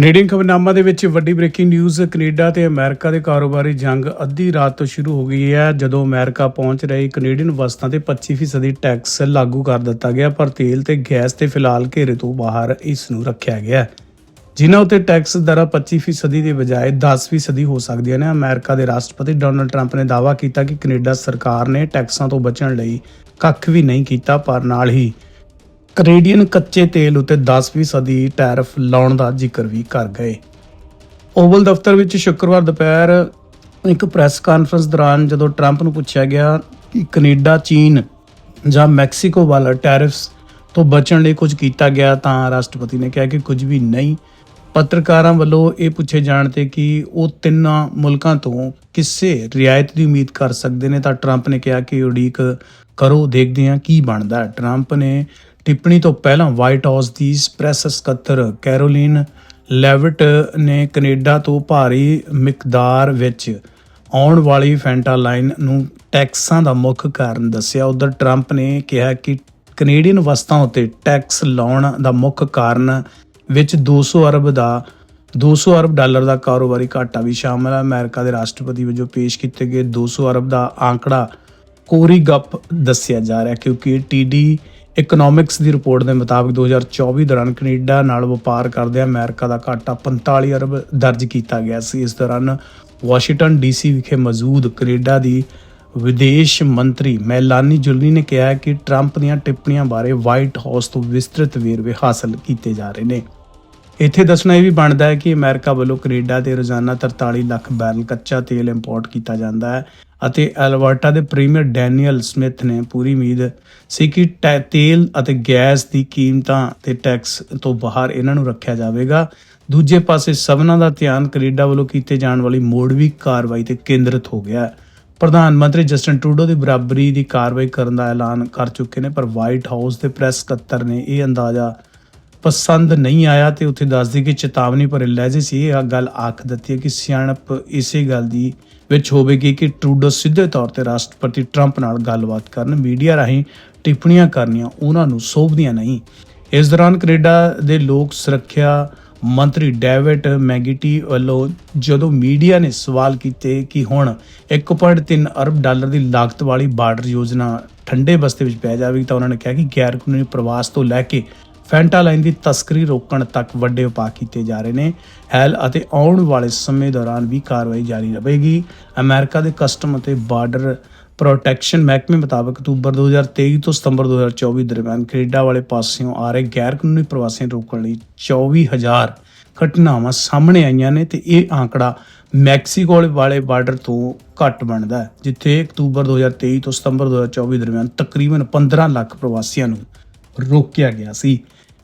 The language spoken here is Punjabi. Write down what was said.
ਕੈਨੇਡੀਅਨ ਖਬਰਨਾਮਾ ਦੇ ਵਿੱਚ ਵੱਡੀ ਬ੍ਰੇਕਿੰਗ ਨਿਊਜ਼, ਕੈਨੇਡਾ ਤੇ ਅਮਰੀਕਾ ਦੇ ਕਾਰੋਬਾਰੀ ਜੰਗ ਅੱਧੀ ਰਾਤ ਤੋਂ ਸ਼ੁਰੂ ਹੋ ਗਈ ਹੈ। ਜਦੋਂ ਅਮਰੀਕਾ ਪਹੁੰਚ ਰਹੀ ਕੈਨੇਡੀਅਨ ਵਸਤਾਂ ਤੇ 25% ਦੀ ਟੈਕਸ ਲਾਗੂ ਕਰ ਦਿੱਤਾ ਗਿਆ, ਪਰ ਤੇਲ ਤੇ ਗੈਸ ਤੇ ਫਿਲਹਾਲ ਘੇਰੇ ਤੋਂ ਬਾਹਰ ਇਸ ਨੂੰ ਰੱਖਿਆ ਗਿਆ ਜਿਨ੍ਹਾਂ ਉਤੇ ਟੈਕਸ ਦਰਾਂ 25% ਦੀ ਬਜਾਏ 10% ਹੋ ਸਕਦੀਆਂ ਨੇ। ਅਮਰੀਕਾ ਦੇ ਰਾਸ਼ਟਰਪਤੀ ਡੋਨਲਡ ਟਰੰਪ ਨੇ ਦਾਅਵਾ ਕੀਤਾ ਕਿ ਕੈਨੇਡਾ ਸਰਕਾਰ ਨੇ ਟੈਕਸਾਂ ਤੋਂ ਬਚਣ ਲਈ ਕੱਖ ਵੀ ਨਹੀਂ ਕੀਤਾ, ਪਰ ਨਾਲ ਹੀ ਕੈਨੇਡੀਅਨ ਕੱਚੇ ਤੇਲ ਉਤੇ 10% ਟੈਰਫ ਲਾਉਣ ਦਾ ਜ਼ਿਕਰ ਵੀ ਕਰ ਗਏ। ਓਵਲ ਦਫ਼ਤਰ ਵਿੱਚ ਸ਼ੁੱਕਰਵਾਰ ਦੁਪਹਿਰ ਇੱਕ ਪ੍ਰੈਸ ਕਾਨਫਰੰਸ ਦੌਰਾਨ ਜਦੋਂ ਟਰੰਪ ਨੂੰ ਪੁੱਛਿਆ ਗਿਆ ਕਿ ਕੈਨੇਡਾ, ਚੀਨ ਜਾਂ ਮੈਕਸੀਕੋ ਵਾਲਾ ਟੈਰਿਫਸ ਤੋਂ ਬਚਣ ਲਈ ਕੁਝ ਕੀਤਾ ਗਿਆ ਤਾਂ ਰਾਸ਼ਟਰਪਤੀ ਨੇ ਕਿਹਾ ਕਿ ਕੁਝ ਵੀ ਨਹੀਂ। ਪੱਤਰਕਾਰਾਂ ਵੱਲੋਂ ਇਹ ਪੁੱਛੇ ਜਾਣ ਤੇ ਕਿ ਉਹ ਤਿੰਨਾਂ ਮੁਲਕਾਂ ਤੋਂ ਕਿਸੇ ਰਿਆਇਤ ਦੀ ਉਮੀਦ ਕਰ ਸਕਦੇ ਨੇ ਤਾਂ ਟਰੰਪ ਨੇ ਕਿਹਾ ਕਿ ਉਡੀਕ ਕਰੋ, ਦੇਖਦੇ ਹਾਂ ਕੀ ਬਣਦਾ। ਟਰੰਪ ਨੇ ਟਿੱਪਣੀ ਤੋਂ ਪਹਿਲਾਂ ਵਾਈਟ ਹਾਊਸ ਦੀ ਪ੍ਰੈਸ ਸਕੱਤਰ ਕੈਰੋਲਿਨ ਲੈਵਿਟ ਨੇ ਕੈਨੇਡਾ ਤੋਂ ਭਾਰੀ ਮਿਕਦਾਰ ਵਿੱਚ ਆਉਣ ਵਾਲੀ ਫੈਂਟਾ ਲਾਈਨ ਨੂੰ ਟੈਕਸਾਂ ਦਾ ਮੁੱਖ ਕਾਰਨ ਦੱਸਿਆ। ਉਧਰ ਟਰੰਪ ਨੇ ਕਿਹਾ ਕਿ ਕੈਨੇਡੀਅਨ ਵਸਤਾਂ ਉੱਤੇ ਟੈਕਸ ਲਾਉਣ ਦਾ ਮੁੱਖ ਕਾਰਨ ਵਿੱਚ 200 ਅਰਬ ਦਾ 200 ਅਰਬ ਡਾਲਰ ਦਾ ਕਾਰੋਬਾਰੀ ਘਾਟਾ ਵੀ ਸ਼ਾਮਲ ਹੈ ਅਮਰੀਕਾ ਦੇ ਰਾਸ਼ਟਰਪਤੀ ਵਜੋਂ ਪੇਸ਼ ਕੀਤੇ ਗਏ 200 ਅਰਬ ਦਾ ਆંકੜਾ ਕੋਰੀ ਗੱਪ ਦੱਸਿਆ ਜਾ ਰਿਹਾ ਹੈ ਕਿਉਂਕਿ ਟੀਡੀ ਇਕਨੋਮਿਕਸ ਦੀ ਰਿਪੋਰਟ ਦੇ ਮੁਤਾਬਕ 2024 ਦੌਰਾਨ ਕੈਨੇਡਾ ਨਾਲ ਵਪਾਰ ਕਰਦਿਆਂ ਅਮਰੀਕਾ ਦਾ ਘਾਟਾ 45 ਅਰਬ ਦਰਜ ਕੀਤਾ ਗਿਆ ਸੀ। ਇਸ ਦੌਰਾਨ ਵਾਸ਼ਿੰਗਟਨ ਡੀਸੀ ਵਿਖੇ ਮੌਜੂਦ ਕੈਨੇਡਾ ਦੀ ਵਿਦੇਸ਼ ਮੰਤਰੀ ਮੈਲਾਨੀ ਜੁਲਨੀ ਨੇ ਕਿਹਾ ਕਿ ਟਰੰਪ ਦੀਆਂ ਟਿੱਪਣੀਆਂ ਬਾਰੇ ਵਾਈਟ ਹਾਊਸ ਤੋਂ ਵਿਸਤ੍ਰਿਤ ਵੇਰਵੇ ਹਾਸਲ ਕੀਤੇ ਜਾ ਰਹੇ ਨੇ। ਇੱਥੇ ਦੱਸਣਾ ਇਹ ਵੀ ਬਣਦਾ ਹੈ ਕਿ ਅਮਰੀਕਾ ਵੱਲੋਂ ਕੈਨੇਡਾ ਤੇ ਰੋਜ਼ਾਨਾ 43 ਲੱਖ ਬੈਰਲ ਕੱਚਾ ਤੇਲ ਇੰਪੋਰਟ ਕੀਤਾ ਜਾਂਦਾ ਹੈ ਅਤੇ ਐਲਵਰਟਾ ਦੇ ਪ੍ਰੀਮੀਅਰ ਡੈਨੀਅਲ ਸਮਿਥ ਨੇ ਪੂਰੀ ਉਮੀਦ ਸੀ ਕਿ ਟੈ- ਤੇਲ ਅਤੇ ਗੈਸ ਦੀ ਕੀਮਤਾਂ ਤੇ ਟੈਕਸ ਤੋਂ ਬਾਹਰ ਇਹਨਾਂ ਨੂੰ ਰੱਖਿਆ ਜਾਵੇਗਾ। ਦੂਜੇ ਪਾਸੇ ਸਭਨਾਂ ਦਾ ਧਿਆਨ ਕੈਨੇਡਾ ਵੱਲੋਂ ਕੀਤੇ ਜਾਣ ਵਾਲੀ ਮੋੜਵੀ ਕਾਰਵਾਈ ਤੇ ਕੇਂਦਰਿਤ ਹੋ ਗਿਆ ਹੈ। ਪ੍ਰਧਾਨ ਮੰਤਰੀ ਜਸਟਨ ਟਰੂਡੋ ਦੀ ਬਰਾਬਰੀ ਦੀ ਕਾਰਵਾਈ ਕਰਨ ਦਾ ਐਲਾਨ ਕਰ ਚੁੱਕੇ ਨੇ, ਪਰ ਵਾਈਟ ਹਾਊਸ ਦੇ ਪ੍ਰੈਸ ਸਕੱਤਰ ਨੇ ਇਹ ਅੰਦਾਜ਼ਾ ਪਸੰਦ ਨਹੀਂ ਆਇਆ ਤੇ ਉੱਥੇ ਦੱਸਦੀ ਕਿ ਚੇਤਾਵਨੀ ਭਰੇ ਲਹਿਜੇ ਸੀ। ਇਹ ਗੱਲ ਆਖ ਦਿੱਤੀ ਹੈ ਕਿ ਸਿਆਣਪ ਇਸੇ ਗੱਲ ਦੀ ਵਿੱਚ ਹੋਵੇਗੀ ਕਿ ਟਰੂਡੋ ਸਿੱਧੇ ਤੌਰ ਤੇ ਰਾਸ਼ਟਰਪਤੀ ਟਰੰਪ ਨਾਲ ਗੱਲਬਾਤ ਕਰਨ, ਮੀਡੀਆ ਰਾਹੀਂ ਟਿੱਪਣੀਆਂ ਕਰਨੀਆਂ, ਉਹਨਾਂ ਨੂੰ ਸੋਭਦੀਆਂ ਨਹੀਂ। ਇਸ ਦੌਰਾਨ ਕੈਨੇਡਾ ਦੇ ਲੋਕ ਸੁਰੱਖਿਆ ਮੰਤਰੀ ਡੇਵਿਡ ਮੈਗੀਟੀ ਵੱਲੋਂ ਜਦੋਂ ਮੀਡੀਆ ਨੇ ਸਵਾਲ ਕੀਤੇ ਕਿ ਹੁਣ 1.3 ਅਰਬ ਡਾਲਰ ਦੀ ਲਾਗਤ ਵਾਲੀ ਬਾਰਡਰ ਯੋਜਨਾ ਠੰਡੇ ਬਸਤੇ ਵਿੱਚ ਪੈ ਜਾਵੇਗੀ ਤਾਂ ਉਹਨਾਂ ਨੇ ਕਿਹਾ ਕਿ ਗੈਰ ਕਾਨੂੰਨੀ ਪ੍ਰਵਾਸ ਤੋਂ ਲੈ ਕੇ ਫੈਂਟਾ ਲਾਈਨ ਦੀ ਤਸਕਰੀ ਰੋਕਣ ਤੱਕ ਵੱਡੇ ਉਪਾਅ ਕੀਤੇ ਜਾ ਰਹੇ ਨੇ। ਹੈਲ ਅਤੇ ਆਉਣ ਵਾਲੇ ਸਮੇਂ ਦੌਰਾਨ ਵੀ ਕਾਰਵਾਈ ਜਾਰੀ ਰਹੇਗੀ। ਅਮਰੀਕਾ ਦੇ ਕਸਟਮ ਅਤੇ ਬਾਰਡਰ ਪ੍ਰੋਟੈਕਸ਼ਨ ਮਹਿਕਮੇ ਮੁਤਾਬਕ ਅਕਤੂਬਰ 2023 ਤੋਂ ਸਤੰਬਰ 2024 ਦਰਮਿਆਨ ਕੈਨੇਡਾ ਵਾਲੇ ਪਾਸਿਓਂ ਆ ਰਹੇ ਗੈਰ ਕਾਨੂੰਨੀ ਪ੍ਰਵਾਸੀਆਂ ਨੂੰ ਰੋਕਣ ਲਈ 24000 ਘਟਨਾਵਾਂ ਸਾਹਮਣੇ ਆਈਆਂ ਨੇ ਤੇ ਇਹ ਆંકੜਾ ਮੈਕਸੀਕੋ ਵਾਲੇ ਬਾਰਡਰ ਤੋਂ ਘੱਟ ਬਣਦਾ ਹੈ, ਜਿੱਥੇ ਅਕਤੂਬਰ 2023 ਤੋਂ ਸਤੰਬਰ 2024 ਦਰਮਿਆਨ ਤਕਰੀਬਨ 15 ਲੱਖ ਪ੍ਰਵਾਸੀਆਂ ਨੂੰ ਰੋਕਿਆ ਗਿਆ ਸੀ।